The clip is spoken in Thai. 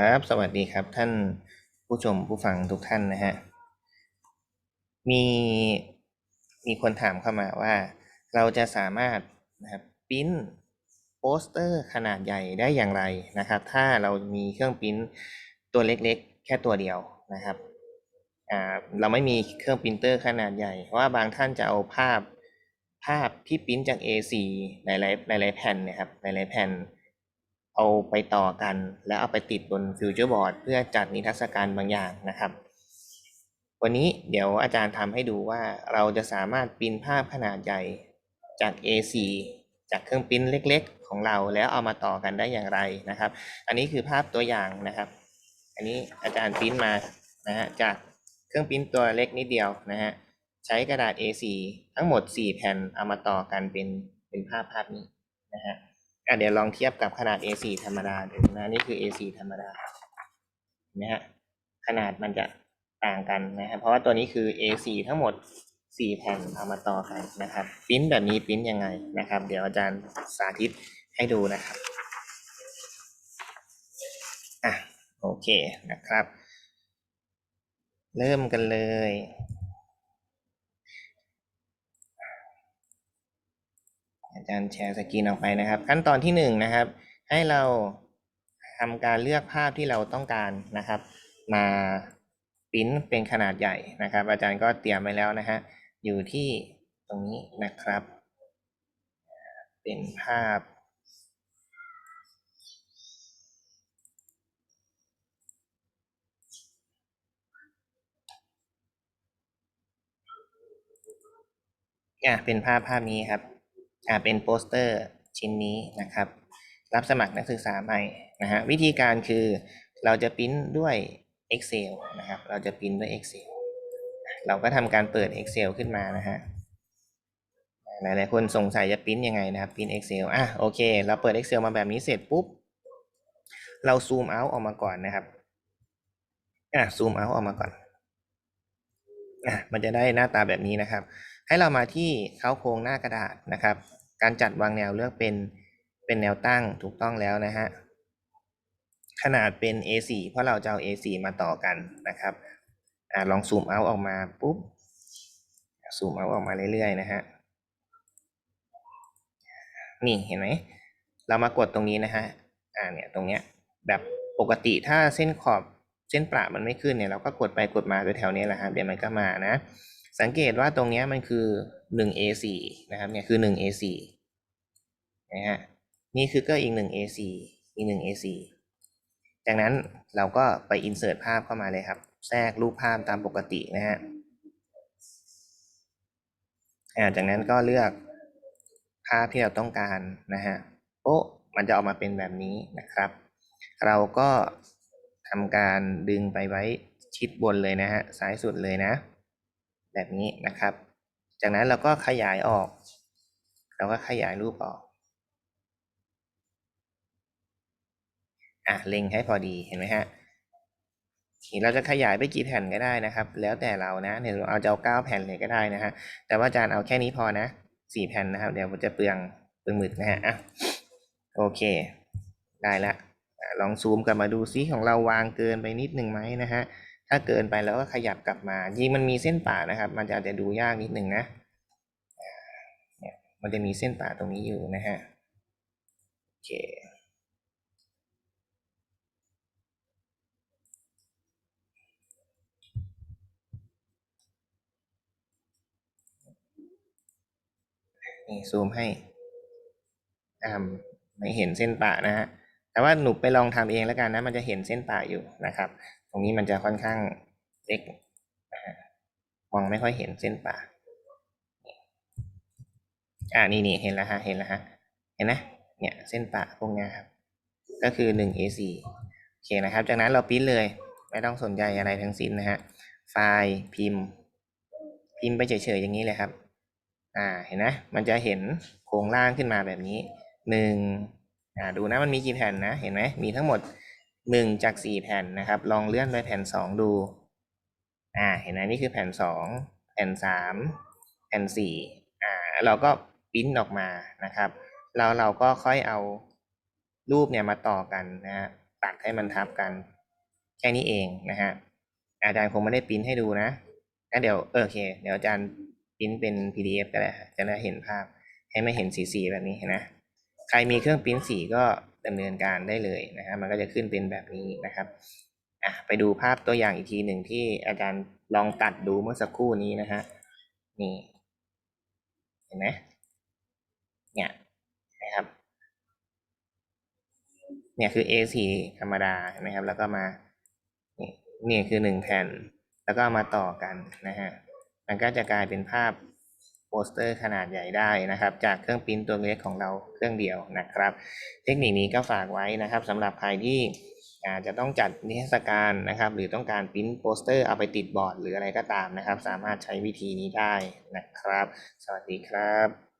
ครับ สวัสดีครับท่านผู้ชมผู้ฟังทุกท่านนะฮะ มีมีคนถามเข้ามาว่า เราจะสามารถนะครับปริ้นโปสเตอร์ขนาดใหญ่ได้อย่างไรนะครับ ถ้าเรามีเครื่องปริ้นตัวเล็กๆ แค่ตัวเดียวนะครับอ่าเราไม่มีเครื่องปรินเตอร์ขนาดใหญ่เพราะว่าบางท่านจะเอาภาพภาพที่ปริ้นจาก A4 หลายๆหลายๆแผ่นนะครับหลายๆแผ่น เอาไปต่อกัน แล้วเอาไปติดบนฟิวเจอร์บอร์ดเพื่อจัดนิทรรศการบางอย่างนะครับ วันนี้เดี๋ยวอาจารย์ทำให้ดูว่าเราจะสามารถปริ้นภาพขนาดใหญ่จาก A4 จากเครื่องปริ้นเล็ก ๆ ของเราแล้วเอามาต่อกันได้อย่างไรนะครับ อันนี้คือภาพตัวอย่างนะครับ อันนี้อาจารย์ปริ้นมานะฮะจากเครื่องปริ้นตัวเล็กนิดเดียวนะฮะใช้กระดาษ A4 ทั้งหมด 4 แผ่นเอามาต่อกันเป็นเป็นภาพภาพนี้นะฮะ อะเดี๋ยวลองเทียบกับขนาด A4 ธรรมดาดูนะนี่คือ A4 ธรรมดาเห็นะฮะขนาดมันจะต่างกันนะครับเพราะว่าตัวนี้คือ A4 ทั้งหมด 4 แผ่นเอามาต่อกันนะครับปริ้นแบบนี้ปริ้นยังไงนะครับ เดี๋ยวอาจารย์สาธิตให้ดูนะครับอะโอเคนะครับ เริ่มกันเลย อาจารย์แชร์สกรีนออกไปนะครับ ขั้นตอนที่หนึ่งนะครับ ให้เราทำการเลือกภาพที่เราต้องการนะครับ มาปริ้นเป็นขนาดใหญ่นะครับ อาจารย์ก็เตรียมไว้แล้วนะฮะอยู่ที่ตรงนี้นะครับ เป็นภาพอะเป็นภาพภาพนี้ครับ อ่าเป็นโปสเตอร์ชิ้นนี้นะครับ รับสมัครนักศึกษาใหม่นะฮะวิธีการคือเราจะปริ้นด้วย Excel นะครับ เราจะปริ้นด้วย Excel เราก็ทำการเปิด Excel ขึ้นมานะฮะหลายๆคนสงสัยจะปริ้นยังไงนะครับปริ้น Excel อะโอเค เราเปิด Excel มาแบบนี้เสร็จปุ๊บ เราซูมเอาออกมาก่อนนะครับอะซูมเอาออกมาก่อนอะมันจะได้หน้าตาแบบนี้นะครับ ให้เรามาที่เข้าโครงหน้ากระดาษนะครับ การจัดวางแนวเลือกเป็นเป็นแนวตั้งถูกต้องแล้วนะฮะขนาดเป็น A4 เพราะเราจะเอา A4 มาต่อกันนะครับอลองซูมเอาออกมาปุ๊บซูมเอาออกมาเรื่อยๆนะฮะนี่เห็นไหมเรามากดตรงนี้นะฮะอ่าเนี่ยตรงเนี้ยแบบปกติถ้าเส้นขอบเส้นประมันไม่ขึ้นเนี่ยเราก็กดไปกดมาแถวๆนี้แหละฮะเดี๋ยวมันก็มานะ สังเกตว่าตรงนี้มันคือ 1 A4 นะครับเนี่ยคือ 1 A4 นะฮะนี่คือก็อีก 1 A4 อีก 1 A4 จากนั้นเราก็ไป insert ภาพเข้ามาเลยครับ แทรกรูปภาพตามปกตินะฮะอ่าจากนั้นก็เลือกภาพที่เราต้องการนะฮะโอ้มันจะออกมาเป็นแบบนี้นะครับ เราก็ทำการดึงไปไว้ชิดบนเลยนะฮะซ้ายสุดเลยนะ แบบนี้นะครับ จากนั้นเราก็ขยายออก เราก็ขยายรูปออกอะเล็งให้พอดีเห็นไหมฮะเราจะขยายไปกี่แผ่นก็ได้นะครับ แล้วแต่เรานะเนี่ยเราเอาจะเอาเก้าแผ่นเลยก็ได้นะฮะแต่ว่าอาจารย์เอาแค่นี้พอนะสี่แผ่นนะครับ เดี๋ยวมันจะเปลืองเปลืองหมึกนะฮะอะโอเค ได้ละลองซูมกลับมาดูซิของเราวางเกินไปนิดหนึ่งไหมนะฮะ ถ้าเกินไปแล้วก็ขยับกลับมายิงมันมีเส้นป่านะครับ มันจะอาจจะดูยากนิดหนึ่งนะมันจะมีเส้นป่าตรงนี้อยู่นะฮะโอเคนี่ซูมให้อ่าไม่เห็นเส้นป่านะฮะแต่ว่าหนูไปลองทำเองแล้วกันนะ มันจะเห็นเส้นป่าอยู่นะครับ รงนี้มันจะค่อนข้างเล็กมองไม่ค่อยเห็นเส้นป่าอ่านี่นี่เห็นแล้วฮะเห็นแล้วฮะเห็นนะเนี่ยเส้นป่าพวกนี้ครับก็คือหนึ่ง A4 โอเคนะครับ จากนั้นเราพิมพ์เลย ไม่ต้องสนใจอะไรทั้งสิ้นนะฮะไฟล์พิมพ์ พิมพ์ไปเฉยๆอย่างนี้เลยครับ อ่าเห็นนะมันจะเห็นโครงร่างขึ้นมาแบบนี้หนึ่งอ่าดูนะมันมีกี่แผ่นนะ เห็นไหมมีทั้งหมด หนึ่งจากสี่แผ่นนะครับ ลองเลื่อนไปแผ่นสองดูอ่าเห็นไหมนี่คือแผ่นสองแผ่นสามแผ่นสี่อ่าเราก็ปริ้นออกมานะครับ แล้วเราก็ค่อยเอารูปเนี่ยมาต่อกันนะฮะตัดให้มันทับกัน แค่นี้เองนะฮะอาจารย์คงไม่ได้ปริ้นให้ดูนะงั้นเดี๋ยวเออโอเค เดี๋ยวอาจารย์ปริ้นเป็น PDF ก็ได้จะได้เห็นภาพให้ไม่เห็นสีๆแบบนี้นไหมใครมีเครื่องปริ้นสีก็ ดำเนินการได้เลยนะฮะมันก็จะขึ้นเป็นแบบนี้นะครับอะไปดูภาพตัวอย่างอีกทีหนึ่งที่อาจารย์ลองตัดดูเมื่อสักครู่นี้นะฮะนี่เห็นไหมเนี่ยนะครับเนี่ยคือ A4 ธรรมดาเห็นไหมครับ แล้วก็มานี่นี่คือหนึ่งแผ่น แล้วก็มาต่อกันนะฮะมันก็จะกลายเป็นภาพ ปสเตอร์ขนาดใหญ่ได้นะครับ จากเครื่องพิมพ์ตัวเล็กของเราเครื่องเดียวนะครับ เทคนิคนี้ก็ฝากไว้นะครับสำหรับใครที่อาจจะต้องจัดนิทรรศการนะครับ หรือต้องการพิมพ์โปสเตอร์เอาไปติดบอร์ดหรืออะไรก็ตามนะครับ สามารถใช้วิธีนี้ได้นะครับ สวัสดีครับ